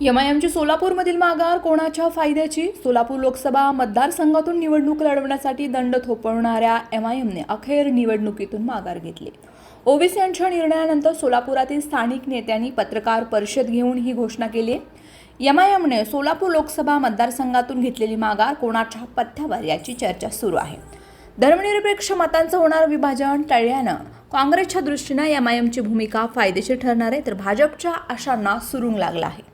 एमआयएमची सोलापूरमधील माघार कोणाच्या फायद्याची? सोलापूर लोकसभा मतदारसंघातून निवडणूक लढवण्यासाठी दंड थोपवणाऱ्या एमआयएमने अखेर निवडणुकीतून माघार घेतली. ओबीसी यांच्या निर्णयानंतर सोलापुरातील स्थानिक नेत्यांनी पत्रकार परिषद घेऊन ही घोषणा केली. आहे एमआयएमने सोलापूर लोकसभा मतदारसंघातून घेतलेली माघार कोणाच्या पथ्यावर याची चर्चा सुरू आहे. धर्मनिरपेक्ष मतांचं होणारं विभाजन टळल्यानं काँग्रेसच्या दृष्टीनं एमआयएमची भूमिका फायदेशीर ठरणार आहे तर भाजपच्या आशांना सुरूंग लागला आहे.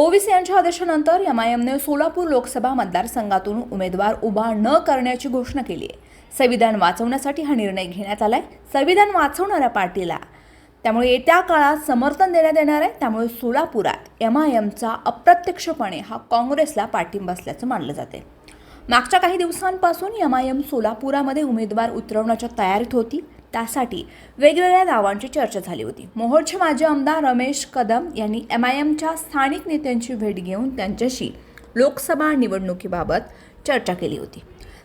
ओबीसी यांच्या आदेशानंतर एमआयएमने सोलापूर लोकसभा मतदारसंघातून उमेदवार उभा न करण्याची घोषणा केली आहे. संविधान वाचवण्यासाठी हा निर्णय घेण्यात आलाय. संविधान वाचवणाऱ्या पार्टीला. त्यामुळे येत्या काळात समर्थन देण्यात येणार आहे. त्यामुळे सोलापुरात एमआयएमचा अप्रत्यक्षपणे हा काँग्रेसला पाठिंबा असल्याचं मानलं जाते मागच्या काही दिवसांपासून एमआयएम सोलापुरामध्ये उमेदवार उतरवण्याच्या तयारीत होती. त्यासाठी वेगवेगळ्या नावांची चर्चा झाली होती. मोहोळचे माजी आमदार रमेश कदम यांनी एम आय एमच्या स्थानिक नेत्यांची भेट घेऊन त्यांच्याशी लोकसभा निवडणुकीबाबत चर्चा केली होती.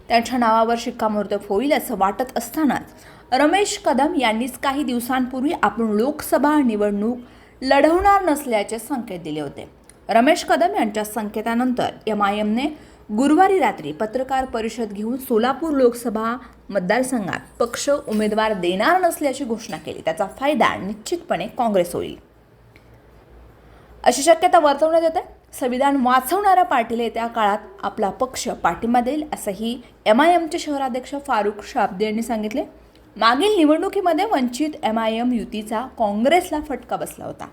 त्यांच्या नावावर शिक्कामोर्तब होईल असं वाटत असतानाच रमेश कदम यांनीच काही दिवसांपूर्वी आपण लोकसभा निवडणूक लढवणार नसल्याचे संकेत दिले होते. रमेश कदम यांच्या संकेतानंतर एम आय एमने गुरुवारी रात्री पत्रकार परिषद घेऊन सोलापूर लोकसभा मतदारसंघात पक्ष उमेदवार देणार नसल्याची घोषणा केली. त्याचा फायदा निश्चितपणे काँग्रेस होईल. अशी शक्यता वर्तवण्यात येते. संविधान वाचवणाऱ्या पाटील येत्या काळात आपला पक्ष पाठिंबा देईल असंही एम आय एमचे शहराध्यक्ष फारुख शाब्दे यांनी सांगितले. मागील निवडणुकीमध्ये वंचित एम आय एम युतीचा काँग्रेसला फटका बसला होता.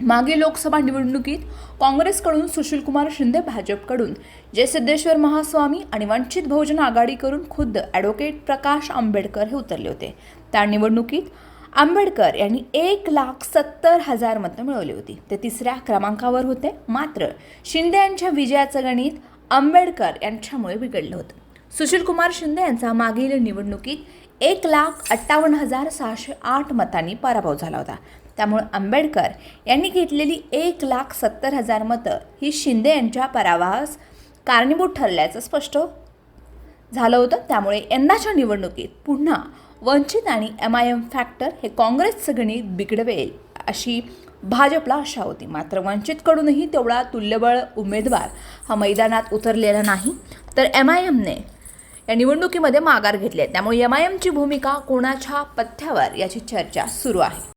मागील लोकसभा निवडणुकीत काँग्रेसकडून सुशीलकुमार शिंदे भाजपकडून जय सिद्धेश्वर महास्वामी आणि वंचित बहुजन आघाडीकडून खुद्द ॲडव्होकेट प्रकाश आंबेडकर हे उतरले होते. त्या निवडणुकीत आंबेडकर यांनी एक लाख सत्तर हजार मतं मिळवली होती. ते तिसऱ्या क्रमांकावर होते. मात्र शिंदे यांच्या विजयाचं गणित आंबेडकर यांच्यामुळे बिघडलं होतं. सुशीलकुमार शिंदे यांचा मागील निवडणुकीत एक लाख अठ्ठावन्न हजार सहाशे आठ मतांनी पराभव झाला होता. त्यामुळे आंबेडकर यांनी घेतलेली एक लाख सत्तर हजार मतं ही शिंदे यांच्या पराभवास कारणीभूत ठरल्याचं स्पष्ट झालं होतं. त्यामुळे यंदाच्या निवडणुकीत पुन्हा वंचित आणि एम आय एम फॅक्टर हे काँग्रेसचं गणित बिघडवेल अशी भाजपला आशा होती. मात्र वंचितकडूनही तेवढा तुल्यबळ उमेदवार हा मैदानात उतरलेला नाही. तर एम आय एमने या निवडणुकीमध्ये माघार घेतली आहे. त्यामुळे एम आय एमची भूमिका कोणाच्या पथ्यावर याची चर्चा सुरू आहे.